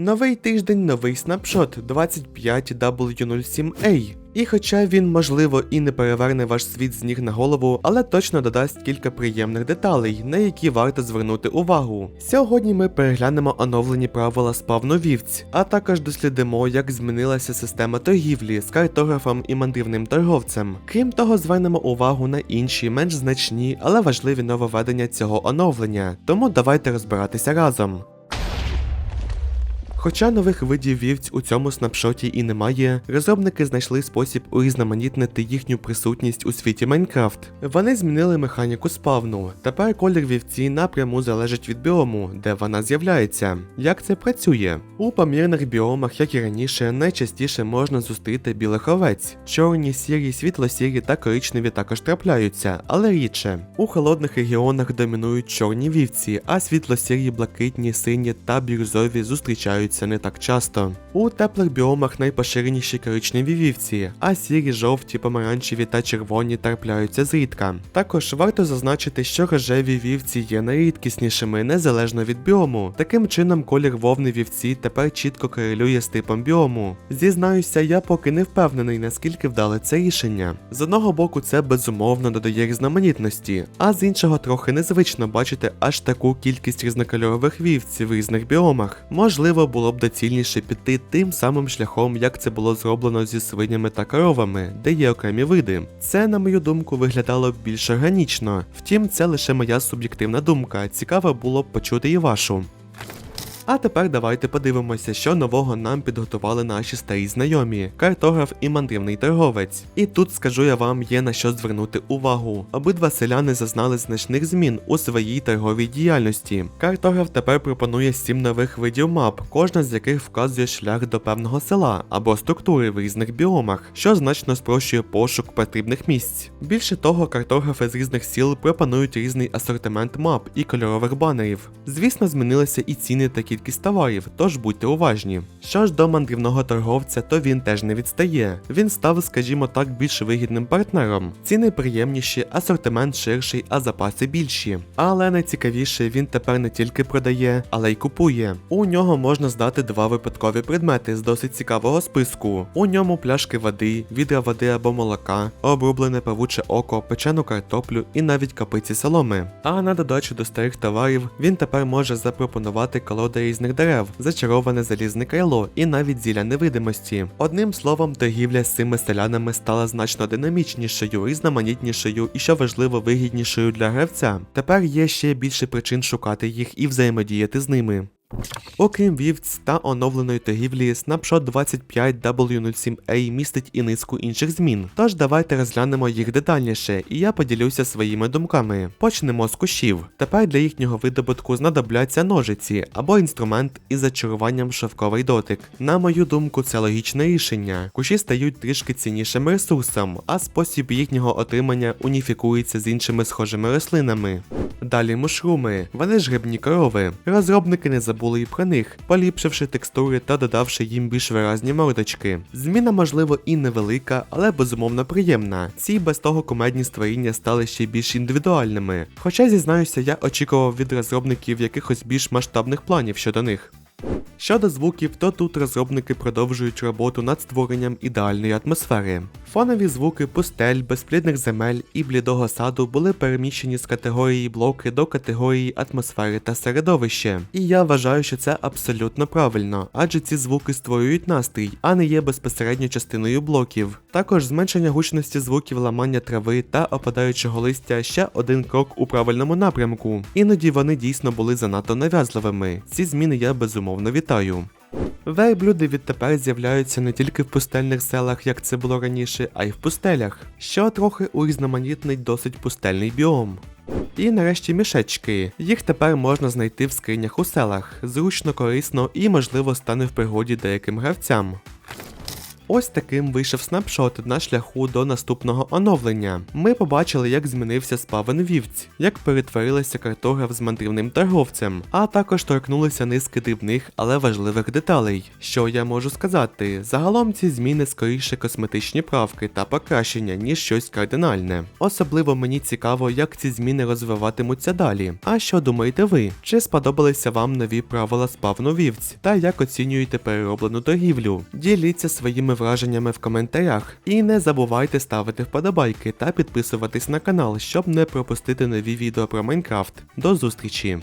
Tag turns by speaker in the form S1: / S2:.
S1: Новий тиждень, новий снапшот 25W07A. І хоча він, можливо, і не переверне ваш світ з ніг на голову, але точно додасть кілька приємних деталей, на які варто звернути увагу. Сьогодні ми переглянемо оновлені правила спавну вівць, а також дослідимо, як змінилася система торгівлі з картографом і мандрівним торговцем. Крім того, звернемо увагу на інші менш значні, але важливі нововведення цього оновлення. Тому давайте розбиратися разом. Хоча нових видів вівць у цьому снапшоті і немає, розробники знайшли спосіб урізноманітнити їхню присутність у світі Майнкрафт. Вони змінили механіку спавну. Тепер колір вівці напряму залежить від біому, де вона з'являється. Як це працює? У помірних біомах, як і раніше, найчастіше можна зустріти білих овець. Чорні, сірі, світло-сірі та коричневі також трапляються, але рідше. У холодних регіонах домінують чорні вівці, а світло-сірі, блакитні, сині та бірюзові зустрічаються не так часто. У теплих біомах найпоширеніші коричневі вівці, а сірі, жовті, помаранчеві та червоні трапляються зрідка. Також варто зазначити, що рожеві вівці є найрідкіснішими незалежно від біому. Таким чином, колір вовни вівці тепер чітко корелює з типом біому. Зізнаюся, я поки не впевнений, наскільки вдале це рішення. З одного боку, це безумовно додає різноманітності, а з іншого трохи незвично бачити аж таку кількість різнокольорових вівців в різних біомах. Можливо, було б доцільніше піти тим самим шляхом, як це було зроблено зі свинями та коровами, де є окремі види. Це, на мою думку, виглядало б більш органічно. Втім, це лише моя суб'єктивна думка. Цікаво було б почути і вашу. А тепер давайте подивимося, що нового нам підготували наші старі знайомі картограф і мандрівний торговець. І тут скажу я вам є на що звернути увагу. Обидва селяни зазнали значних змін у своїй торговій діяльності. Картограф тепер пропонує сім нових видів мап, кожна з яких вказує шлях до певного села або структури в різних біомах, що значно спрощує пошук потрібних місць. Більше того, картографи з різних сіл пропонують різний асортимент мап і кольорових банерів. Звісно, змінилися і ціни та кількість товарів, тож будьте уважні. Що ж до мандрівного торговця, то він теж не відстає. Він став, скажімо так, більш вигідним партнером. Ціни приємніші, асортимент ширший, а запаси більші. Але найцікавіше, він тепер не тільки продає, але й купує. У нього можна здати два випадкові предмети з досить цікавого списку. У ньому пляшки води, відра води або молока, обрублене павуче око, печену картоплю і навіть капиці соломи. А на додачу до старих товарів він тепер може запропонувати колоди різних дерев, зачароване залізне кайло і навіть зілля невидимості. Одним словом, торгівля з цими селянами стала значно динамічнішою, різноманітнішою і, що важливо, вигіднішою для гравця. Тепер є ще більше причин шукати їх і взаємодіяти з ними. Окрім вівць та оновленої торгівлі, Snapshot 25W07A містить і низку інших змін. Тож давайте розглянемо їх детальніше, і я поділюся своїми думками. Почнемо з кущів. Тепер для їхнього видобутку знадобляться ножиці або інструмент із зачаруванням шовковий дотик. На мою думку, це логічне рішення. Кущі стають трішки ціннішим ресурсом, а спосіб їхнього отримання уніфікується з іншими схожими рослинами. Далі мушруми, вони ж грибні корови. Розробники не забули і про них, поліпшивши текстури та додавши їм більш виразні мордочки. Зміна, можливо, і невелика, але безумовно приємна. Ці без того комедні створіння стали ще більш індивідуальними. Хоча зізнаюся, я очікував від розробників якихось більш масштабних планів щодо них. Щодо звуків, то тут розробники продовжують роботу над створенням ідеальної атмосфери. Фонові звуки пустель, безплідних земель і блідого саду були переміщені з категорії блоки до категорії атмосфери та середовище. І я вважаю, що це абсолютно правильно, адже ці звуки створюють настрій, а не є безпосередньо частиною блоків. Також зменшення гучності звуків ламання трави та опадаючого листя ще один крок у правильному напрямку. Іноді вони дійсно були занадто нав'язливими. Ці зміни я безумовно вітаю. Верблюди відтепер з'являються не тільки в пустельних селах, як це було раніше, а й в пустелях, що трохи урізноманітнить досить пустельний біом. І нарешті мішечки. Їх тепер можна знайти в скринях у селах, зручно, корисно і, можливо, стане в пригоді деяким гравцям. Ось таким вийшов снапшот на шляху до наступного оновлення. Ми побачили, як змінився спавен вівць, як перетворилася картограф з мандрівним торговцем, а також торкнулися низки дрібних, але важливих деталей. Що я можу сказати? Загалом ці зміни скоріше косметичні правки та покращення, ніж щось кардинальне. Особливо мені цікаво, як ці зміни розвиватимуться далі. А що думаєте ви? Чи сподобалися вам нові правила спавну вівць? Та як оцінюєте перероблену торгівлю? Діліться своїми враженнями в коментарях. І не забувайте ставити вподобайки та підписуватись на канал, щоб не пропустити нові відео про Майнкрафт. До зустрічі!